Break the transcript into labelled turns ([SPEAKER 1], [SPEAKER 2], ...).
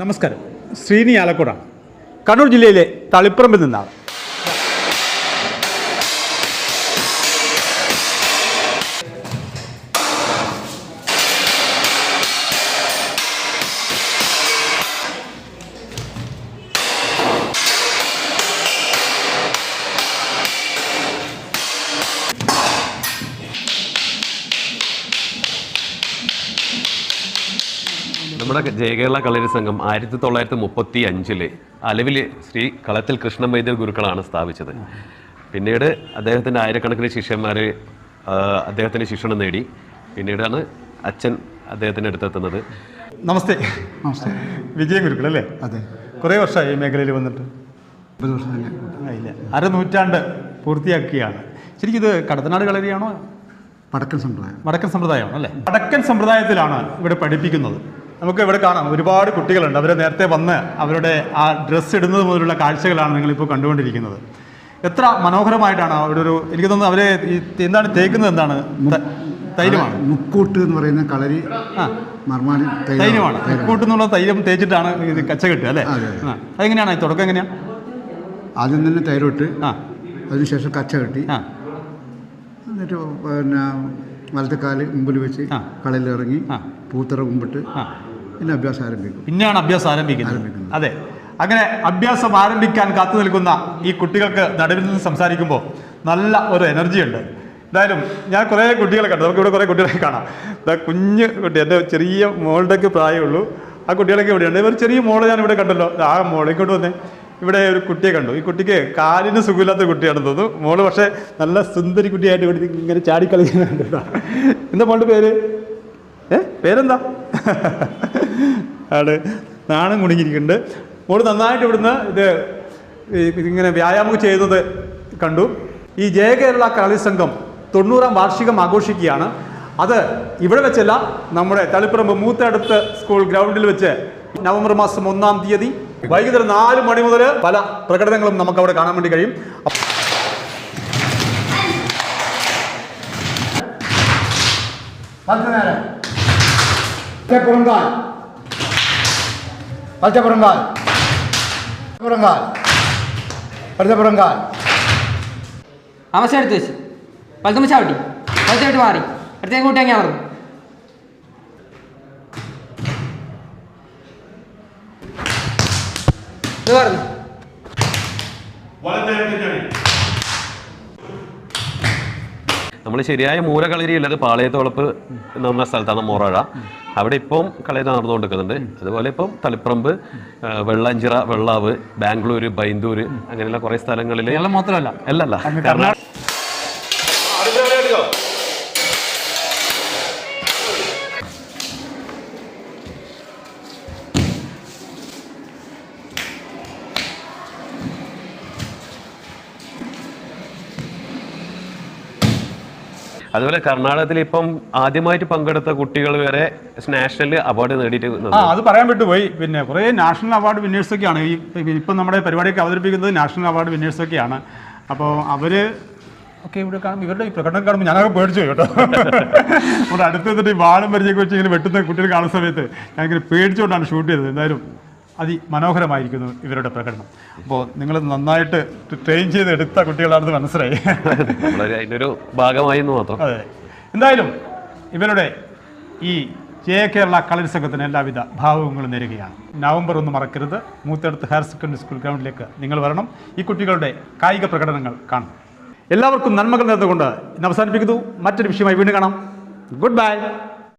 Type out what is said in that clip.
[SPEAKER 1] നമസ്കാരം. ശ്രീനി ആലക്കോടാണ്. കണ്ണൂർ ജില്ലയിലെ തളിപ്പറമ്പിൽ നിന്നാണ്.
[SPEAKER 2] നമ്മുടെ ജയകേരള കളരി സംഘം ആയിരത്തി തൊള്ളായിരത്തി മുപ്പത്തി അഞ്ചിൽ അലവിൽ ശ്രീ കളത്തിൽ കൃഷ്ണൻ വൈദ്യർ ഗുരുക്കളാണ് സ്ഥാപിച്ചത്. പിന്നീട് അദ്ദേഹത്തിന്റെ ആയിരക്കണക്കിന് ശിഷ്യന്മാർ അദ്ദേഹത്തിന്റെ ശിക്ഷണം നേടി. പിന്നീടാണ് അച്ഛൻ അദ്ദേഹത്തിന്റെ അടുത്തെത്തുന്നത്.
[SPEAKER 1] നമസ്തേ.
[SPEAKER 3] നമസ്തേ.
[SPEAKER 1] വിജയ ഗുരുക്കൾ അല്ലേ?
[SPEAKER 3] അതെ.
[SPEAKER 1] കുറേ വർഷമായി ഈ മേഖലയിൽ വന്നിട്ട്. ഇല്ല അര നൂറ്റാണ്ട് പൂർത്തിയാക്കുകയാണ് ശരിക്കും ഇത് കടത്തനാട് കളരിയാണോ?
[SPEAKER 3] വടക്കൻ സമ്പ്രദായം.
[SPEAKER 1] വടക്കൻ സമ്പ്രദായമാണ് അല്ലേ വടക്കൻ സമ്പ്രദായത്തിലാണ് ഇവിടെ പഠിപ്പിക്കുന്നത്. നമുക്ക് ഇവിടെ കാണാം. ഒരുപാട് കുട്ടികളുണ്ട്. അവർ നേരത്തെ വന്ന് അവരുടെ ആ ഡ്രസ്സ് ഇടുന്നത് മുതലുള്ള കാഴ്ചകളാണ് നിങ്ങളിപ്പോൾ കണ്ടുകൊണ്ടിരിക്കുന്നത്. എത്ര മനോഹരമായിട്ടാണ് അവിടെ ഒരു എനിക്ക് തോന്നുന്നു അവരെ എന്താണ് തേക്കുന്നത് എന്താണ്? തൈലമാണ്.
[SPEAKER 3] മുക്കൂട്ട് എന്ന് പറയുന്ന കളരി മർമാണി തൈലം.
[SPEAKER 1] തൈലമാണ്.
[SPEAKER 3] മുക്കൂട്ട്
[SPEAKER 1] എന്നുള്ള തൈലം തേച്ചിട്ടാണ് ഇത് കച്ച കിട്ടുക അല്ലേ? അതെങ്ങനെയാണ്? തുടക്കം എങ്ങനെയാണ്
[SPEAKER 3] ആദ്യം തന്നെ തൈരോട്ട്
[SPEAKER 1] ആ.
[SPEAKER 3] അതിനുശേഷം കച്ച കെട്ടി
[SPEAKER 1] ആ.
[SPEAKER 3] എന്നിട്ട് പിന്നെ വലത്തെ കാൽ മുമ്പിൽ വെച്ച്
[SPEAKER 1] കളയിലിറങ്ങി
[SPEAKER 3] കളയിൽ ഇറങ്ങി പൂത്തറ കുമ്പിട്ട് പിന്നെ അഭ്യാസം ആരംഭിക്കും
[SPEAKER 1] പിന്നെയാണ് അഭ്യാസം ആരംഭിക്കുന്നത്. അതെ. അങ്ങനെ അഭ്യാസം ആരംഭിക്കാൻ കാത്തു നിൽക്കുന്ന ഈ കുട്ടികൾക്ക് നടുവിൽ നിന്ന് സംസാരിക്കുമ്പോൾ നല്ല ഒരു എനർജി ഉണ്ട്. എന്തായാലും ഞാൻ കുറേ കുട്ടികളെ കണ്ടു. നമുക്ക് ഇവിടെ കുറേ കുട്ടികളെ കാണാം. കുഞ്ഞ് കുട്ടി എന്റെ ചെറിയ മോളുടെയൊക്കെ പ്രായമുള്ളൂ. ആ കുട്ടികളൊക്കെ ഇവിടെയുണ്ട്. ഒരു ചെറിയ മോളെ ഞാൻ ഇവിടെ കണ്ടല്ലോ. ആ മോളെ കൊണ്ട് വന്നേ. ഇവിടെ ഒരു കുട്ടിയെ കണ്ടു. ഈ കുട്ടിക്ക് കാലിന് സുഖമില്ലാത്ത കുട്ടിയാണെന്ന് തോന്നുന്നു. മോൾ പക്ഷേ നല്ല സുന്ദരി കുട്ടിയായിട്ട് ഇവിടെ ഇങ്ങനെ ചാടിക്കളിക്കുന്നുണ്ട്. എന്താ മോളുടെ പേര്? ഏ? പേരെന്താ? ആണ് നാണം കുടുങ്ങിയിരിക്കുന്നുണ്ട്. മോൾ നന്നായിട്ട് ഇവിടുന്ന് ഇത് ഇതിങ്ങനെ വ്യായാമം ചെയ്യുന്നത് കണ്ടു. ഈ ജയകേരള കളി സംഘം തൊണ്ണൂറാം വാർഷികം ആഘോഷിക്കുകയാണ്. അത് ഇവിടെ വെച്ചല്ല നമ്മുടെ തളിപ്പറമ്പ് മൂത്തടുത്ത് സ്കൂൾ ഗ്രൗണ്ടിൽ വെച്ച് നവംബർ മാസം ഒന്നാം തീയതി വൈകുന്നേരം നാല് മണി മുതൽ പല പ്രകടനങ്ങളും നമുക്ക് അവിടെ കാണാൻ വേണ്ടി കഴിയും.
[SPEAKER 3] പത്ത് നേരം. പുറങ്കാൽ പച്ച പുറങ്കാൽ പച്ചപ്പുറങ്കാൽ പച്ച പുറങ്കാൽ
[SPEAKER 4] അവസ്ഥ എടുത്ത് വെച്ച് വലത്തുമ്പ് ചവിട്ടി. വലത്തോട്ട് മാറി. അടുത്തേക്ക് കൂട്ടി പറഞ്ഞു ഇത് പറഞ്ഞു.
[SPEAKER 2] നമ്മൾ ശരിയായ മൂല കളരിയുള്ളത് പാളയത്തോളപ്പ് എന്ന് പറഞ്ഞ സ്ഥലത്താണ് മോറഴ. അവിടെ ഇപ്പം കളരി നടന്നുകൊണ്ടിരിക്കുന്നുണ്ട്. അതുപോലെ ഇപ്പം തളിപ്പറമ്പ് വെള്ളാഞ്ചിറ വെള്ളാവ് ബാംഗ്ലൂർ ബൈന്ദൂർ അങ്ങനെയുള്ള കുറേ സ്ഥലങ്ങളിൽ
[SPEAKER 1] മാത്രമല്ല.
[SPEAKER 2] അല്ലല്ല അതുപോലെ കർണാടകത്തിൽ ഇപ്പം ആദ്യമായിട്ട് പങ്കെടുത്ത കുട്ടികൾ വരെ നാഷണൽ അവാർഡ് നേടിയിട്ട്
[SPEAKER 1] ആ അത് പറയാൻ വിട്ടുപോയി. പിന്നെ കുറേ നാഷണൽ അവാർഡ് വിന്നേഴ്സൊക്കെയാണ് ഈ ഇപ്പം നമ്മുടെ പരിപാടിയൊക്കെ അവതരിപ്പിക്കുന്നത് നാഷണൽ അവാർഡ് വിന്നേഴ്സൊക്കെയാണ് അപ്പോൾ അവർ ഒക്കെ ഇവിടെ കാണും ഇവരുടെ ഈ പ്രകടനം കാണുമ്പോൾ ഞാനൊക്കെ പേടിച്ചു കേട്ടോ. ഇവിടെ അടുത്ത് ഈ വാളും പരിചയൊക്കെ വെച്ച് ഇങ്ങനെ വെട്ടുന്ന കുട്ടികൾ കാണുന്ന സമയത്ത് ഞാനിങ്ങനെ പേടിച്ചുകൊണ്ടാണ് ഷൂട്ട് ചെയ്തത്. എന്തായാലും അതിമനോഹരമായിരിക്കുന്നു ഇവരുടെ പ്രകടനം. അപ്പോൾ നിങ്ങൾ നന്നായിട്ട് ട്രെയിൻ ചെയ്ത് എടുത്ത കുട്ടികളാണെന്ന് മനസ്സിലായി.
[SPEAKER 2] അതിനൊരു ഭാഗമായി മാത്രം.
[SPEAKER 1] അതെ. എന്തായാലും ഇവരുടെ ഈ ജയ കേരള കളരി സംഘത്തിന് എല്ലാവിധ ഭാവങ്ങളും നേരുകയാണ്. നവംബർ ഒന്ന് മറക്കരുത്. മൂത്തടുത്ത് ഹയർ സെക്കൻഡറി സ്കൂൾ ഗ്രൗണ്ടിലേക്ക് നിങ്ങൾ വരണം. ഈ കുട്ടികളുടെ കായിക പ്രകടനങ്ങൾ കാണണം എല്ലാവർക്കും നന്മകൾ നേർന്നുകൊണ്ട് ഇന്ന് അവസാനിപ്പിക്കുന്നു. മറ്റൊരു വിഷയമായി വീണ്ടും കാണാം. Good bye